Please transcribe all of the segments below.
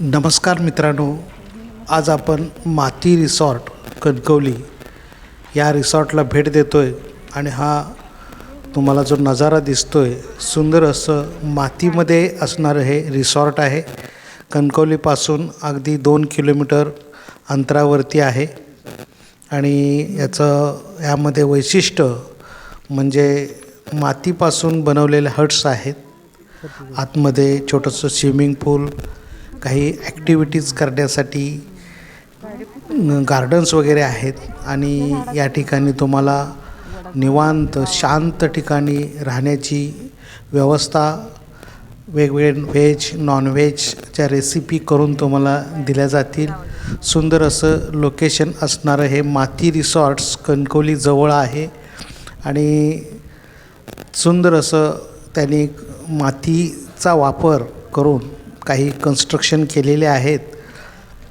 नमस्कार मित्रांनो आज आपण माती रिसॉर्ट कणकवली या रिसॉर्टला भेट देतो आहे आणि हा तुम्हाला जो नजारा दिसतो आहे सुंदर असं मातीमध्ये असणारं हे रिसॉर्ट आहे. कणकवलीपासून अगदी दोन किलोमीटर अंतरावरती आहे आणि याचं यामध्ये वैशिष्ट्य म्हणजे मातीपासून बनवलेले हट्स आहेत. आतमध्ये छोटंसं स्विमिंग पूल काही ॲक्टिव्हिटीज करण्यासाठी गार्डन्स वगैरे आहेत. आणि या ठिकाणी तुम्हाला निवांत शांत ठिकाणी राहण्याची व्यवस्था वेगवेगळे व्हेज नॉनव्हेजच्या रेसिपी करून तुम्हाला दिल्या जातील. सुंदर असं लोकेशन असणारं हे माती रिसॉर्ट्स कणकवलीजवळ आहे. आणि सुंदर असं त्यांनी मातीचा वापर करून काही कन्स्ट्रक्शन केलेले आहेत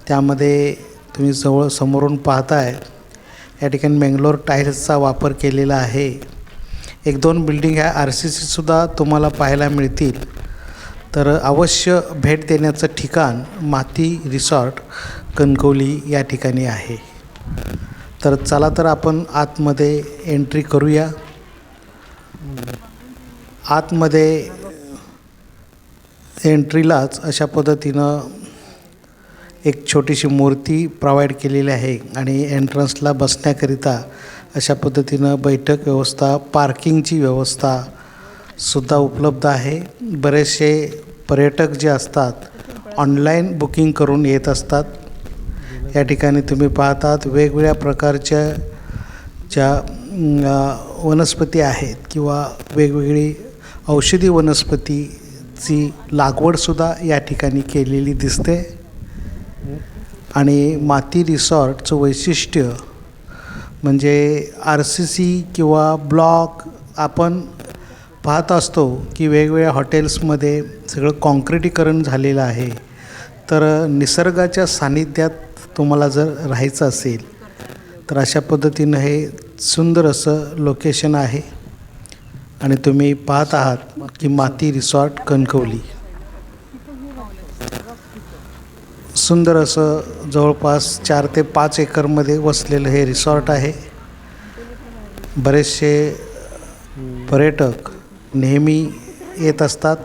त्यामध्ये तुम्ही जवळ समोरून पाहताय या ठिकाणी मेंगलोर टाईल्सचा वापर केलेला आहे. एक दोन बिल्डिंग ह्या आर सी सीसुद्धा तुम्हाला पाहायला मिळतील. तर अवश्य भेट देण्याचं ठिकाण माती रिसॉर्ट कणकवली या ठिकाणी आहे. तर चला तर आपण आतमध्ये एंट्री करूया. आतमध्ये एंट्रीलाच अशा पद्धतीनं एक छोटीशी मूर्ती प्रोव्हाइड केलेली आहे आणि एंट्रन्सला बसण्याकरिता अशा पद्धतीनं बैठक व्यवस्था पार्किंगची व्यवस्था सुद्धा उपलब्ध आहे. बरेचसे पर्यटक जे असतात ऑनलाईन बुकिंग करून येत असतात. या ठिकाणी तुम्ही पाहतात वेगवेगळ्या प्रकारच्या ज्या वनस्पती आहेत किंवा वेगवेगळी औषधी वनस्पती ची लागवडसुद्धा या ठिकाणी केलेली दिसते. आणि माती रिसॉर्टचं वैशिष्ट्य म्हणजे आर सी सी किंवा ब्लॉक आपण पाहत असतो की वेगवेगळ्या हॉटेल्समध्ये सगळं कॉन्क्रिटीकरण झालेलं आहे. तर निसर्गाच्या सान्निध्यात तुम्हाला जर राहायचं असेल तर अशा पद्धतीनं हे सुंदर असं लोकेशन आहे. आणि तुम्ही पाहत आहात की माती रिसॉर्ट कणकवली. सुंदर असं जवळपास चार ते पाच एकरमध्ये वसलेलं हे रिसॉर्ट आहे. बरेचसे पर्यटक नेहमी येत असतात.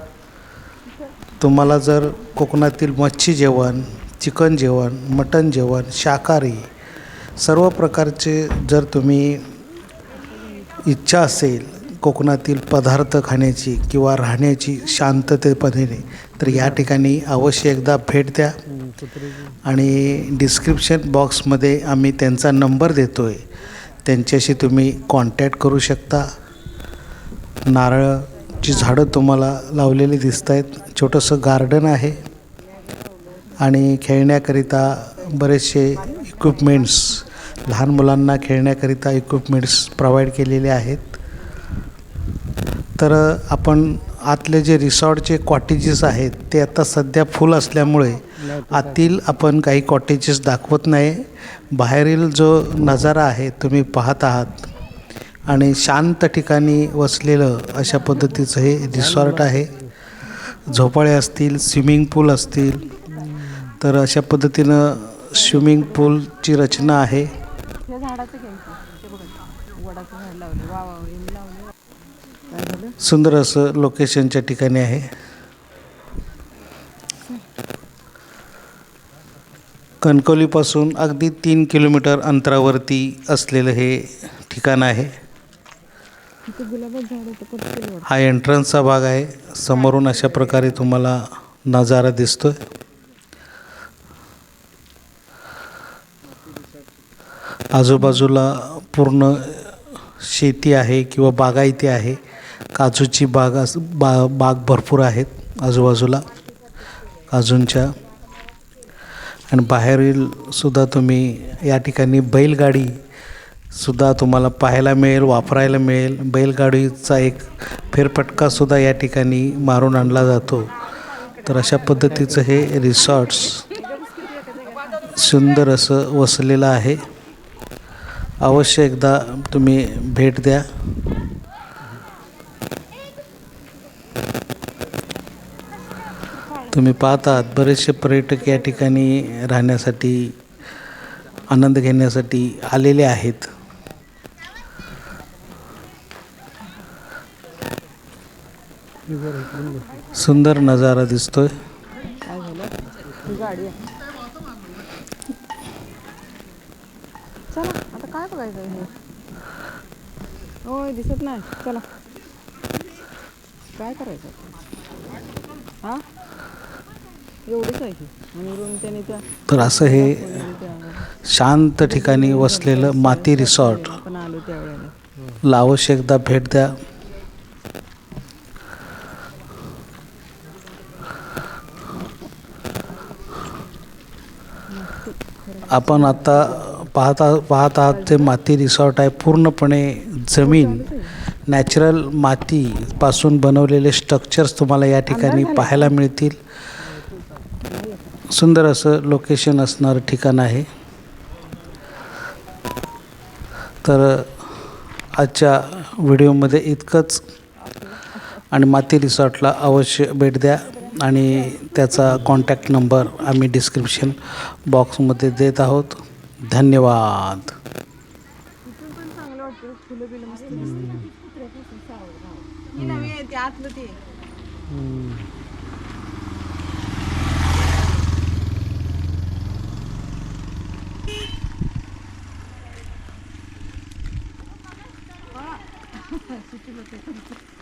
तुम्हाला जर कोकणातील मच्छी जेवण चिकन जेवण मटण जेवण शाकाहारी सर्व प्रकारचे जर तुम्ही इच्छा असेल कोकणातील पदार्थ खाण्याची किंवा राहण्याची शांततेपणे तर या ठिकाणी अवश्य एकदा भेट द्या. आणि डिस्क्रिप्शन बॉक्समध्ये आम्ही त्यांचा नंबर देतो आहे त्यांच्याशी तुम्ही कॉन्टॅक्ट करू शकता. नारळची झाडं तुम्हाला लावलेली दिसत आहेत छोटंसं गार्डन आहे. आणि खेळण्याकरिता बरेचसे इक्विपमेंट्स लहान मुलांना खेळण्याकरिता इक्विपमेंट्स प्रोव्हाइड केलेले आहेत. तर आपण आतले जे रिसॉर्टचे कॉटेजेस आहेत ते आता सध्या फुल असल्यामुळे आतील आपण काही कॉटेजेस दाखवत नाही. बाहेरील जो नजारा आहे तुम्ही पाहत आहात. आणि शांत ठिकाणी वसलेलं अशा पद्धतीचं हे रिसॉर्ट आहे. झोपाळे असतील स्विमिंग पूल असतील तर अशा पद्धतीनं स्विमिंग पूलची रचना आहे. सुंदर असं लोकेशनच्या ठिकाणी आहे. कणकवलीपासून अगदी तीन किलोमीटर अंतरावरती असलेलं हे ठिकाण आहे. हा एंट्रन्सचा भाग आहे. समोरून अशा प्रकारे तुम्हाला नजारा दिसतोय. आजूबाजूला पूर्ण शेती आहे किंवा बागायती आहे. काजूची बाग अस बा बाग भरपूर आहेत आजूबाजूला काजूंच्या. आणि बाहेरील सुद्धा तुम्ही या ठिकाणी बैलगाडी सुद्धा तुम्हाला पाहायला मिळेल वापरायला मिळेल. बैलगाडीचा एक फेरफटकासुद्धा या ठिकाणी मारून आणला जातो. तर अशा पद्धतीचं हे रिसॉर्ट्स सुंदर असं वसलेलं आहे. अवश्य एकदा तुम्ही भेट द्या. तुम्ही पाहतात बरेचसे पर्यटक या ठिकाणी राहण्यासाठी आनंद घेण्यासाठी आलेले आहेत. सुंदर नजारा दिसतोय. काय चला आता काय बघायचं होय दिसत नाही. चला. काय करायचं? हा? एवढीच आहे की. आणि रूम त्याने त्या तर असं हे शांत ठिकाणी वसलेलं माती रिसॉर्ट आपण आलो त्यावेळेला. लावश एकदा भेट द्या. आपण आता पाहता पाहत आहात ते माती रिसॉर्ट आहे. पूर्णपणे जमीन नॅचरल मातीपासून बनवलेले स्ट्रक्चर्स तुम्हाला या ठिकाणी पाहायला मिळतील. सुंदर असं लोकेशन असणारं ठिकाण आहे. तर आजच्या व्हिडिओमध्ये इतकंच. आणि माती रिसॉर्टला अवश्य भेट द्या. आणि त्याचा कॉन्टॅक्ट नंबर आम्ही डिस्क्रिप्शन बॉक्समध्ये देत आहोत. धन्यवाद. आतलं ते que lo